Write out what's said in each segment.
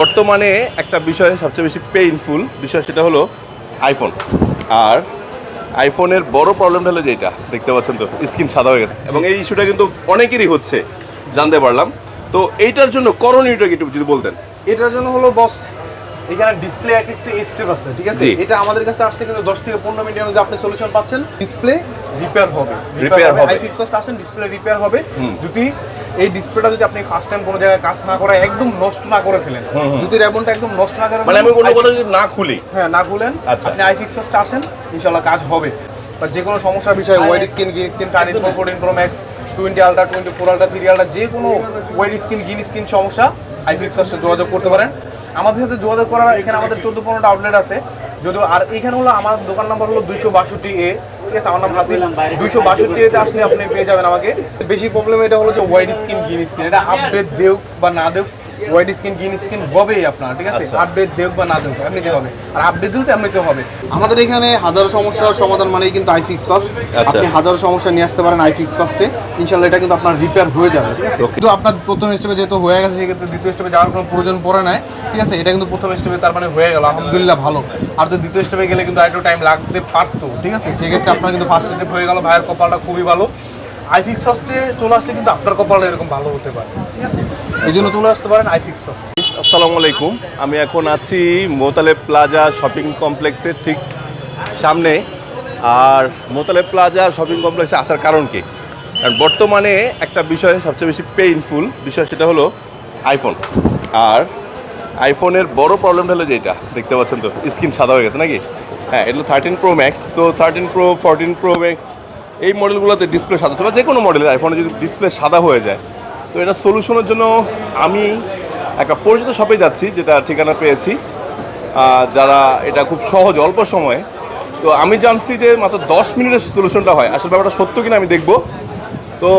বর্তমানে একটা বিষয় সবচেয়ে বেশি পেইনফুল বিষয় সেটা হলো আইফোন আর আইফোনের বড় প্রবলেমটা হলো যেটা দেখতে পাচ্ছেন তো স্ক্রিন সাদা হয়ে গেছে। এবং এই ইস্যুটা কিন্তু অনেকেরই হচ্ছে জানতে পারলাম। তো এইটার জন্য করণীয়টা কি একটু যদি বলতেন? এটার জন্য হলো বস এখানে ডিসপ্লে এক একটা স্টেপ আছে ঠিক আছে? এটা আমাদের কাছে আসলে কিন্তু দশ থেকে পনেরো মিনিটের মধ্যে আপনি সলিউশন পাচ্ছেন। ডিসপ্লে রিপেয়ার হবে। Repair হবে। আইফিক্স ফার্স্ট আসেন ডিসপ্লে রিপেয়ার হবে। যদি এই ডিসপ্লেটা যদি আপনি ফার্স্ট টাইম কোনো জায়গায় কাজ না করে একদম নষ্ট না করে ফেলেন। যদি রেবনটা একদম নষ্ট না করে মানে আমি কোনো কথা যদি না খুলি। হ্যাঁ না খুলেন। আচ্ছা। আপনি আইফিক্স ফার্স্ট আসেন ইনশাআল্লাহ কাজ হবে। বা যে কোনো সমস্যার বিষয়ে wide screen green screen Cardin four fourteen pro max twenty ultra twenty four ultra three ultra যে কোনো ওয়াইড স্ক্রিন গ্রিন স্ক্রিন সমস্যা আইফিক্স ফার্স্টে যোগাযোগ করতে পারেন। আমাদের সাথে যোগাযোগ করার এখানে আমাদের চোদ্দ পনেরোটা আউটলেট আছে। যদিও আর এখানে হলো আমার দোকান নাম্বার হলো দুইশো বাষট্টি এ ঠিক আছে? আমার নাম হাসিল দুইশো বাষট্টি এতে আসলে আপনি পেয়ে যাবেন আমাকে। বেশি প্রবলেম এটা হলো যে হোয়াইট স্কিন গ্রিন স্কিন এটা আপডেট দেউক বা না দেও ওয়াইড স্ক্রিন গ্রিন স্ক্রিন হবেই আপনার ঠিক আছে? আচ্ছা। আপডেট দেখ বা না দেখ এমনিতে হবে। আর আপডেট দিলে তো এমনিতে হবে। আমাদের এখানে হাজারো সমস্যার সমাধান মানেই কিন্তু আইফিক্স আচ্ছা। আপনি হাজারো সমস্যা নিয়ে আসতে পারেন আইফিক্স ফার্স্টে ইনশাল্লাহ এটা কিন্তু আপনার রিপেয়ার হয়ে যাবে ঠিক আছে? কিন্তু আপনার প্রথম স্টেপে যেহেতু হয়ে গেছে সেক্ষেত্রে দ্বিতীয় স্টেপে যাওয়ার কোনো প্রয়োজন পড়ে নাই ঠিক আছে? এটা কিন্তু প্রথম স্টেপে তার মানে হয়ে গেল আলহামদুলিল্লাহ ভালো। আর তো দ্বিতীয় স্টেপে গেলে কিন্তু আরেকটু টাইম লাগতে পারতো ঠিক আছে? সেক্ষেত্রে আপনার কিন্তু ফার্স্ট স্টেপ হয়ে গেল ভাইয়ের কপালটা খুবই ভালো। আইফিক্স ফার্স্টে চলে আসলে কিন্তু আপনার কপালটা এরকম ভালো হতে পারে ঠিক আছে? এই জন্য চলে আসতে পারেন আইফিক্স ফার্স্ট আসসালামু আলাইকুম। আমি এখন আছি মোতালেব প্লাজা শপিং কমপ্লেক্সের ঠিক সামনে। আর মোতালেব প্লাজা শপিং কমপ্লেক্সে আসার কারণ কি? কারণ বর্তমানে একটা বিষয় সবচেয়ে বেশি পেইনফুল বিষয় সেটা হলো আইফোন আর আইফোনের বড় প্রবলেমটা হলো যেটা, দেখতে পাচ্ছেন তো, স্ক্রিন সাদা হয়ে গেছে নাকি? হ্যাঁ এটা থার্টিন প্রো ম্যাক্স তো thirteen pro fourteen pro max এই মডেলগুলোতে ডিসপ্লে সাদা অথবা যে কোনো মডেলের আইফোনে যদি ডিসপ্লে সাদা হয়ে যায় তো এটা সলিউশনের জন্য আমি একটা পরিচিত শপে যাচ্ছি, যেটা ঠিকানা পেয়েছি। যারা এটা খুব সহজ, অল্প সময়ে, তো আমি জানছি যে মাত্র দশ মিনিটের সলিউশনটা হয়। আসলে ব্যাপারটা সত্য কিনা আমি দেখব। তো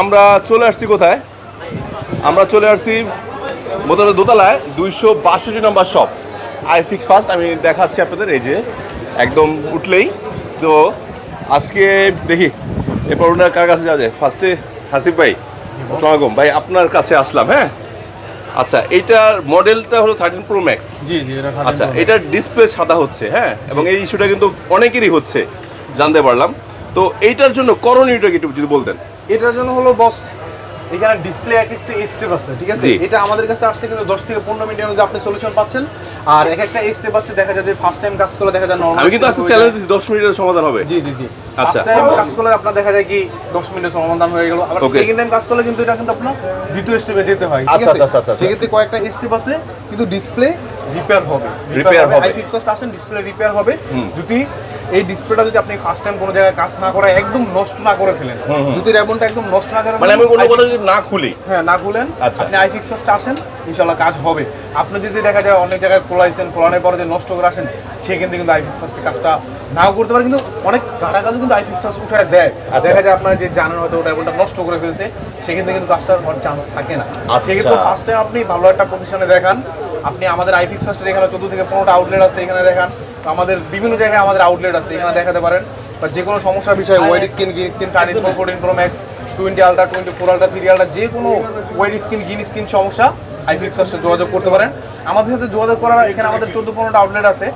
আমরা চলে আসছি কোথায়? আমরা চলে আসছি বোতলে দোতলায়, দুইশো বাষট্টি number shop I fix first আমি দেখাচ্ছি আপনাদের, এই যে একদম উঠলেই। তো আজকে দেখি এরপর ওনার কার কাছে যাওয়া যায় ফার্স্টে হাসিফ ভাই। আসসালামু আলাইকুম। ভাই আপনার কাছে আসলাম হ্যাঁ? আচ্ছা এইটার মডেলটা হলো থার্টিন প্রো ম্যাক্স। জি জি এটা আচ্ছা এটার ডিসপ্লে সাদা হচ্ছে হ্যাঁ? এবং এই ইস্যুটা কিন্তু অনেকেরই হচ্ছে জানতে পারলাম। তো এইটার জন্য করণীয়টা কি একটু যদি বলতেন? এটার জন্য হলো বস এখানে ডিসপ্লে এক একটা স্টেপ আছে ঠিক আছে? এটা আমাদের কাছে আসলে কিন্তু দশ থেকে পনেরো মিনিটের মধ্যে আপনি সলিউশন পাচ্ছেন। আর এক একটা স্টেপ আছে দেখা যায় যে ফার্স্ট টাইম কাজ করলে দেখা যায় নর্মাল আমি কিন্তু আজকে চ্যালেঞ্জ দিচ্ছি দশ মিনিটের সমাধান হবে। জি জি জি। আচ্ছা। ফার্স্ট টাইম কাজ করলে আপনার দেখা যায় কি দশ মিনিটের সমাধান হয়ে গেল। আবার সেকেন্ড টাইম কাজ করলে কিন্তু এটা কিন্তু আপনার দ্বিতীয় স্টেপে যেতে হয় আচ্ছা, আচ্ছা, আচ্ছা, আচ্ছা। সেক্ষেত্রে কয়েকটা স্টেপ আছে কিন্তু ডিসপ্লে রিপেয়ার হবে। Repair হবে। আইফিক্স ফার্স্ট আসেন ডিসপ্লে রিপেয়ার হবে। যদি এই ডিসপ্লেটা যদি আপনি ফার্স্ট টাইম কোনো জায়গায় কাজ না করে একদম নষ্ট না করে ফেলেন। যদি র্যাবনটা একদম নষ্ট না করে মানে আমি কোনো কথা যদি না খুলি। হ্যাঁ না খুলেন। আপনি আপনি আইফিক্স ফার্স্ট আসেন ইনশাআল্লাহ কাজ হবে। আপনি যদি দেখা যায় অনেক জায়গায় খোলাইছেন খোলানোর পরে যে নষ্ট করে আসেন সেক্ষেত্রে কিন্তু আইফিক্স ফার্স্টে কাজটা নাও করতে পারে কিন্তু অনেক কাটা কাজও কিন্তু আইফিক্স ফার্স্ট উঠায় দেয়। আচ্ছা। দেখা যায় আপনার যে জানেন হয়তো ওটা এমনটা নষ্ট করে ফেলছে সেক্ষেত্রে কিন্তু কাজটা হওয়ার চান্স থাকে না। আচ্ছা। সেক্ষেত্রে ফার্স্ট টাইম আপনি ভালো একটা প্রতিষ্ঠানে দেখান। আপনি আমাদের আইফিক্স ফার্স্টের এখানে চোদ্দ থেকে পনেরোটা আউটলেট আছে এখানে দেখান। আমাদের বিভিন্ন জায়গায় আমাদের আউটলেট আছে এখানে দেখাতে পারেন। বা যে কোনো সমস্যার বিষয়ে wide screen green screen Cardin four fourteen pro max twenty ultra twenty four ultra three ultra যে কোনো ওয়াইড স্ক্রিন গ্রিন স্ক্রিন সমস্যা আইফিক্স ফার্স্টে যোগাযোগ করতে পারেন। আমাদের সাথে যোগাযোগ করার এখানে আমাদের চোদ্দ পনেরোটা আউটলেট আছে।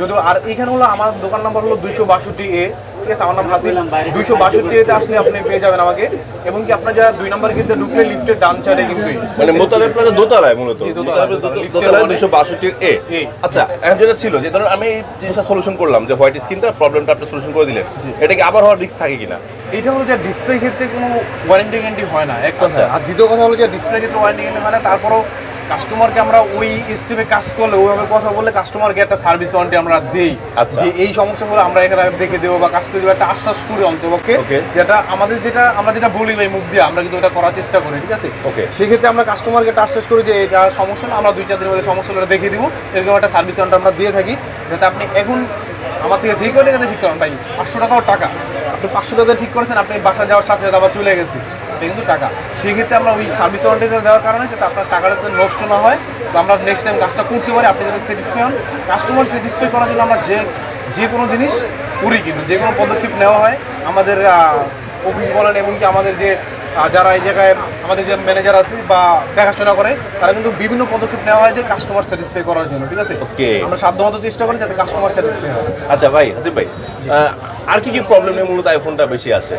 যদিও আর এখানে হলো আমার দোকান নাম্বার হলো দুইশো বাষট্টি এ। ঠিক আছে আমার নাম হাসিল দুইশো বাষট্টি এতে আসলে আপনি পেয়ে যাবেন আমাকে। এবং কি আপনার যারা দুই নাম্বার কিন্তু ঢুকলে লিফটের ডান সাইডে কিন্তু মানে মোতালেব প্লাজা দোতলায় মূলত? দোতলায়, দুশো বাষট্টির এ। আচ্ছা এখন যেটা ছিল যে ধরুন আমি এই জিনিসটা সলিউশন করলাম যে হোয়াইট স্ক্রিনটা প্রবলেমটা আপনি সলিউশন করে দিলেন। এটা কি আবার হওয়ার রিস্ক থাকে কিনা? এটা হলো যে ডিসপ্লে ক্ষেত্রে কোনো ওয়ারেন্টি গ্যারেন্টি হয় না এক কথা আচ্ছা। আর দ্বিতীয় কথা হলো যে ডিসপ্লে ক্ষেত্রে ওয়ারেন্টি গ্যারেন্টি হয় না তারপরও কাস্টমারকে আমরা ওই স্টেপে কাজ করলে ওইভাবে কথা বললে কাস্টমারকে একটা সার্ভিস ওয়ারেন্টি আমরা দেই। আচ্ছা। যে এই সমস্যাগুলো আমরা এখানে দেখে দেবো বা কাজ করে দেবো একটা আশ্বাস করি অন্তপক্ষে যেটা আমাদের যেটা আমরা যেটা বলি ভাই মুখ দিয়ে আমরা কিন্তু ওটা করার চেষ্টা করি ঠিক আছে? সেক্ষেত্রে আমরা কাস্টমারকে একটা আশ্বাস করি যে এটা সমস্যা না আমরা দুই চার দিনের মধ্যে সমস্যা হলে দেখিয়ে দিব। এরকম একটা সার্ভিস ওয়ারেন্টি আমরা দিয়ে থাকি যাতে আপনি এখন আমার থেকে যে কয় টাকাতে ঠিক করেন ভাই। পাঁচশো টাকাও টাকা। আপনি পাঁচশো টাকা ঠিক করেছেন আপনি বাসা যাওয়ার সাথে সাথে আবার চলে গেছে। এটা কিন্তু টাকা। সেক্ষেত্রে আমরা ওই সার্ভিস ওয়ারেন্টিটা দেওয়ার কারণে যাতে আপনার টাকাটা যাতে নষ্ট না হয় তো আমরা নেক্সট টাইম কাজটা করতে পারি আপনি যাতে স্যাটিসফাই হন। কাস্টমার স্যাটিসফাই করার জন্য আমরা যে যে কোনো জিনিস করি কিন্তু যে কোনো পদক্ষেপ নেওয়া হয়। আমাদের অফিস বলেন এবং কি আমাদের যে যারা এই জায়গায় আমাদের যে ম্যানেজার আছে বা দেখাশোনা করে তারা কিন্তু বিভিন্ন পদক্ষেপ নেওয়া হয় যে কাস্টমার স্যাটিসফাই করার জন্য ঠিক আছে? Okay. আমরা সাধ্যমতো চেষ্টা করি যাতে কাস্টমার স্যাটিসফাই হয়। আচ্ছা ভাই হাসিফ ভাই আর কি কি প্রবলেম মূলত আইফোনটা বেশি আসে?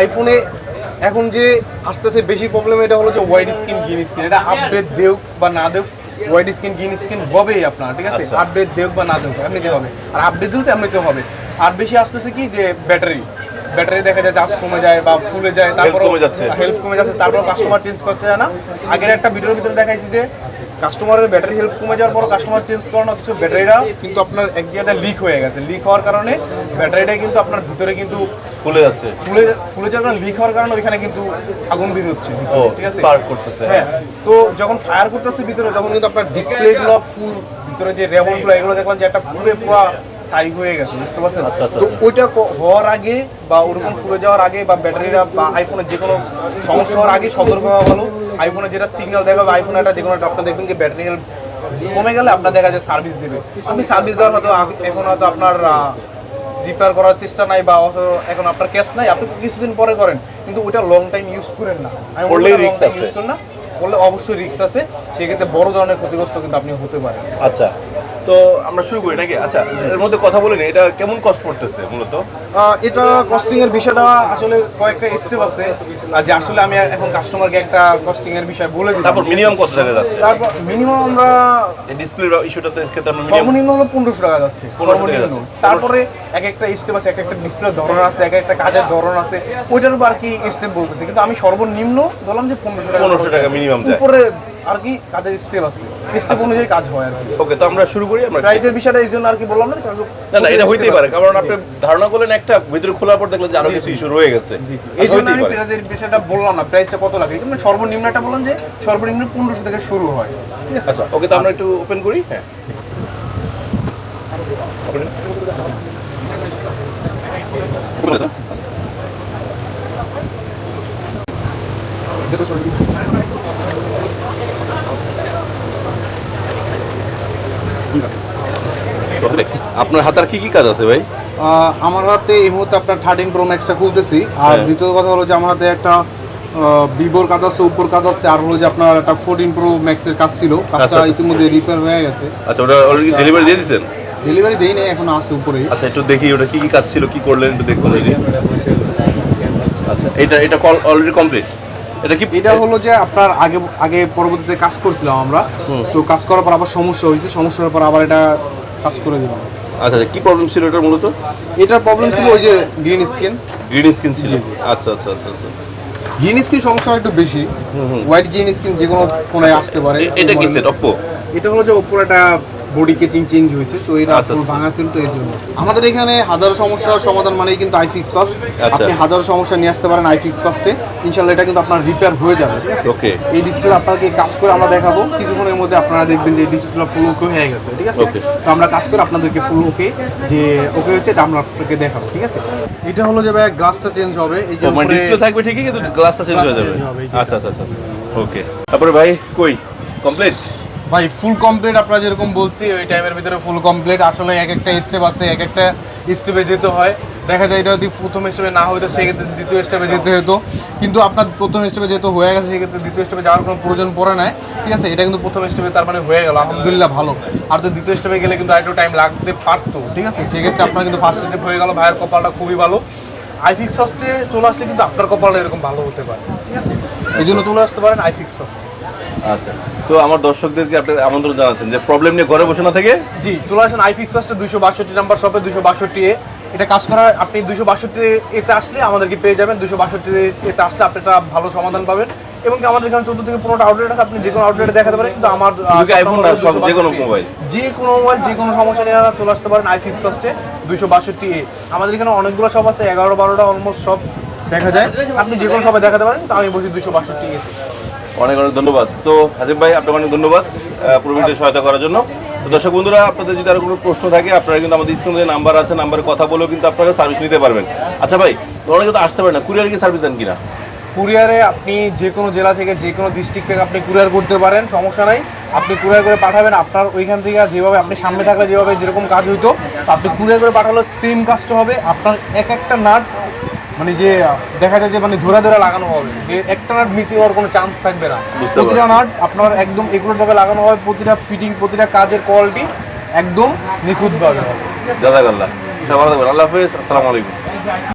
আইফোনে এখন যে আসতেছে বেশি প্রবলেম এটা হলো যে ওয়াইড স্ক্রিন গ্রিন স্ক্রিন এটা আপডেট দেউক বা না দেউক ওয়াইড স্ক্রিন গ্রিন স্ক্রিন হবেই আপনার ঠিক আছে? আচ্ছা। আপডেট দেউক বা না দেউক এমনিতে হবে। আর আপডেট দিলে তো এমনিতে হবে। আর বেশি আসতেছে কি যে ব্যাটারি ব্যাটারি দেখা যায় চার্জ কমে যায় বা ফুলে যায় তারপর কমে যাচ্ছে। হেল্প কমে যাচ্ছে তারপর কাস্টমার চেঞ্জ করতে যায় না। আগের একটা ভিডিওর ভিতরে দেখাইছি যে কাস্টমারের ব্যাটারি হেল্প কমে যাওয়ার পর কাস্টমার চেঞ্জ করানো কিছু ব্যাটারিটা কিন্তু আপনার এক জায়গায় লিক হয়ে গেছে। লিক হওয়ার কারণে ব্যাটারিটা কিন্তু আপনার ভিতরে কিন্তু খুলে যাচ্ছে। ফুলে ফুলে যাওয়ার কারণে লিক হওয়ার কারণে ওইখানে কিন্তু আগুন বের হচ্ছে। ঠিক আছে? স্পার্ক করতেছে। হ্যাঁ তো যখন ফায়ার করতেছে ভিতরে তখন কিন্তু আপনার ডিসপ্লে গুলো ফুল ভিতরে যে রেবনগুলো এগুলো দেখলাম যে একটা পুরো পুরো সাই হয়ে গেছে বুঝতে পারছেন? আচ্ছা, আচ্ছা, তো ওইটা হওয়ার আগে বা ওরকম ফুলে যাওয়ার আগে বা ব্যাটারিটা বা আইফোনের যে কোনো সমস্যা হওয়ার আগে সতর্ক হওয়া ভালো। আইফোনে যেটা সিগন্যাল দেখাবে আইফোনে একটা যে কোনো একটা আপনার দেখবেন যে ব্যাটারি কমে গেলে আপনার দেখা যায় সার্ভিস দেবে। আপনি সার্ভিস দেওয়ার হয়তো এখন হয়তো আপনার রিপেয়ার করার চেষ্টা নাই বা এখন আপনার ক্যাশ নাই আপনি কিছুদিন পরে করেন কিন্তু ওটা লং টাইম ইউজ করেন না। আমি। ইউজ করেন না করলে অবশ্যই রিক্স আছে সেক্ষেত্রে বড় ধরনের ক্ষতিগ্রস্ত কিন্তু আপনি হতে পারেন। আচ্ছা। তো আমরা শুরু করি নাকি? আচ্ছা এর মধ্যে কথা বলেন এটা কেমন কষ্ট পড়তেছে মূলত? এটা কস্টিং এর বিষয়টা আসলে কয়েকটা স্টেপ আছে যে আসলে আমি এখন কাস্টমারকে একটা কস্টিং এর বিষয় বলে দিই তারপর মিনিমাম কত টাকা যাচ্ছে? তারপর মিনিমাম আমরা ডিসপ্লে ইস্যুটাতে ক্ষেত্রে আমরা সর্বনিম্ন হলো পনেরোশো টাকা যাচ্ছে 1500 টাকা সর্বনিম্ন। তারপরে এক একটা স্টেপ আছে এক একটা ডিসপ্লে ধরন আছে এক একটা কাজের ধরন আছে ওইটার উপর আর কি স্টেপ বলতেছে। কিন্তু আমি সর্বনিম্ন বললাম যে পনেরোশো টাকা 1500 টাকা যায়। উপরে আর কি কাজের স্টেপ আছে। স্টেপ অনুযায়ী কাজ হয় আর কি। ওকে তো আমরা শুরু করি আমরা প্রাইজের বিষয়টা এই জন্য আর কি বললাম না কারণ না না এটা হইতেই পারে কারণ আপনি ধারণা করলেন একটা ভিতরে খোলার পর দেখলেন যে আরও কিছু ইস্যু রয়ে গেছে। আচ্ছা, এই জন্য আমি প্রাইজের বিষয়টা বললাম না প্রাইসটা কত লাগে? কিন্তু সর্বনিম্নটা বললাম যে সর্বনিম্ন পনেরোশো থেকে শুরু হয়। আচ্ছা ওকে তো আমরা একটু ওপেন করি? হ্যাঁ। Open. Open আছে? আপনার হাতার কি কি কাজ আছে ভাই? আমার হাতে এই মুহূর্তে আপনার থার্টিন প্রো ম্যাক্সটা খুলতেছি। আর হ্যাঁ। দ্বিতীয় কথা হলো যে আমার হাতে একটা ভিভোর কাজ আছে উপর কাজ আছে আর হলো যে আপনার একটা ফোরটিন প্রো ম্যাক্সের কাজ ছিল। কাজটা আচ্ছা, আচ্ছা। ইতিমধ্যে রিপেয়ার হয়ে গেছে। আচ্ছা ওটা অলরেডি ডেলিভারি দিয়ে দিয়েছেন ডেলিভারি দেই নাই এখন আছে উপরে। আচ্ছা একটু দেখি ওটা কি কি কাজ ছিল কি করলেন একটু দেখুন আচ্ছা এটা এটা অলরেডি কমপ্লিট এটা কি এটা হলো যে আপনার আগে আগে পরবর্তীতে কাজ করছিলাম আমরা। তো কাজ করার পর আবার সমস্যা হয়েছে সমস্যার পর আবার এটা কাজ করে দিলাম। আচ্ছা আচ্ছা কি প্রবলেম ছিল এটা মূলত? এটার প্রবলেম ছিল ওই যে গ্রিন স্কিন গ্রিন স্ক্রিন ছিল। আচ্ছা আচ্ছা আচ্ছা আচ্ছা। গ্রিন স্ক্রিন সমস্যা একটু বেশি। হোয়াইট গ্রিন স্ক্রিন যে কোনো ফোনে আসতে পারে এটা কি সেট অপ্পো এটা হলো যে ওপর একটা বডি কেচিং চেঞ্জ হয়েছে তো আচ্ছা, আচ্ছা। ভাঙা ছিল তো এর জন্য। আমাদের এখানে হাজারো সমস্যার সমাধান মানেই কিন্তু আইফিক্স ফার্স্ট আচ্ছা। আপনি হাজারো সমস্যা নিয়ে আসতে পারেন আইফিক্স ফার্স্টে ইনশাল্লাহ এটা কিন্তু আপনার রিপেয়ার হয়ে যাবে ঠিক আছে? Okay. এই ডিসপ্লে আপনাকে কাজ করে আমরা দেখাবো। কিছুক্ষণের মধ্যে আপনারা দেখবেন যে ডিসপ্লে ফুল ওকে হয়ে গেছে ঠিক আছে? তো আমরা কাজ করে আপনাদেরকে ফুল ওকে যে ওকে হয়েছে এটা আমরা আপনাকে দেখাবো ঠিক আছে? এটা হলো যে ভাই গ্লাসটা চেঞ্জ হবে এই যে মানে ডিসপ্লে থাকবে ঠিকই কিন্তু গ্লাসটা চেঞ্জ হয়ে যাবে। যে আচ্ছা আচ্ছা আচ্ছা ওকে তারপরে ভাই কই? কমপ্লিট ভাই ফুল কমপ্লিট আপনারা যেরকম বলছি, ওই টাইমের ভিতরে ফুল কমপ্লিট আসলে এক একটা স্টেপ আছে, এক একটা স্টেপে যেতে হয়। দেখা যায় এটা যদি প্রথম স্টেপে না হতো সেক্ষেত্রে দ্বিতীয় স্টেপে যেতে হতো কিন্তু আপনার প্রথম স্টেপে যেহেতু হয়ে গেছে, সেক্ষেত্রে দ্বিতীয় স্টেপে যাওয়ার কোনো প্রয়োজন পড়ে না ঠিক আছে? এটা কিন্তু প্রথম স্টেপে তার মানে হয়ে গেল। আলহামদুলিল্লাহ ভালো। আর তো দ্বিতীয় স্টেপে গেলে কিন্তু আরেকটু টাইম লাগতে পারতো। ঠিক আছে? সেক্ষেত্রে আপনার কিন্তু ফার্স্ট স্টেপ হয়ে গেল। ভাইয়ের কপালটা খুবই ভালো। আইফিক্স ফার্স্টে চলে আসলে কিন্তু আপনার কপালটা এরকম ভালো হতে পারে। ঠিক আছে? এই জন্য চলে আসতে পারেন আইফিক্স ফার্স্টে আচ্ছা তো আমার দর্শকদেরকে আপনি আমন্ত্রণ জানাচ্ছেন যে প্রবলেম নিয়ে ঘরে বসে না থেকে? জি চলে আসেন আইফিক্স ফার্স্টে দুশো বাষট্টি নাম্বার শপে দুশো বাষট্টি এ। এটা কাজ করা আপনি দুশো বাষট্টি এতে আসলে আমাদেরকে পেয়ে যাবেন দুশো বাষট্টি এতে আসলে আপনি একটা ভালো সমাধান পাবেন। এবং আমাদের এখানে চোদ্দ থেকে পনেরোটা আউটলেট আছে আপনি যে কোনো আউটলেটে দেখাতে পারেন কিন্তু আমার শুধু না, সব- যে কোনো মোবাইল? যে কোনো মোবাইল যে কোনো সমস্যা নিয়ে চলে আসতে পারেন আইফিক্স ফার্স্টে দুশো বাষট্টি এ। আমাদের এখানে অনেকগুলো সব আছে এগারো বারোটা অলমোস্ট সব দেখা যায়। আপনি যে কোনো সবাই দেখাতে পারেন তো আমি বলছি দুশো বাষট্টি অনেক অনেক ধন্যবাদ। তো হাজিব ভাই আপনাকে অনেক ধন্যবাদ আহ, পুরো ভিডিও সহায়তা করার জন্য। দর্শক বন্ধুরা আপনাদের যদি আরও কোনো প্রশ্ন থাকে আপনারা কিন্তু আমাদের স্ক্রিনে নাম্বার আছে নাম্বারে কথা বলেও কিন্তু আপনারা সার্ভিস নিতে পারবেন। আচ্ছা ভাই অনেকে তো আসতে পারে না কুরিয়ার কি সার্ভিস দেন কিনা? কুরিয়ারে আপনি যে কোনো জেলা থেকে যে কোনো ডিস্ট্রিক্ট থেকে আপনি কুরিয়ার করতে পারেন সমস্যা নাই। আপনি কুরিয়ার করে পাঠাবেন আপনার ওইখান থেকে যেভাবে আপনি সামনে থাকলে যেভাবে যেরকম কাজ হইতো আপনি কুরিয়ার করে পাঠালে সেম কাজটা হবে। আপনার এক একটা নাট মানে যে দেখা যায় যে মানে ধরা ধরে লাগানো হবে। যে একটা নাট মিসিং হওয়ার কোনো চান্স থাকবে না। প্রতিটা নাট আপনার একদম এগুলোভাবে লাগানো হবে প্রতিটা ফিটিং প্রতিটা কাজের কোয়ালিটি একদম নিখুঁতভাবে হবে। জাজাকাল্লাহ আল্লাহ হাফেজ। আসসালামু আলাইকুম।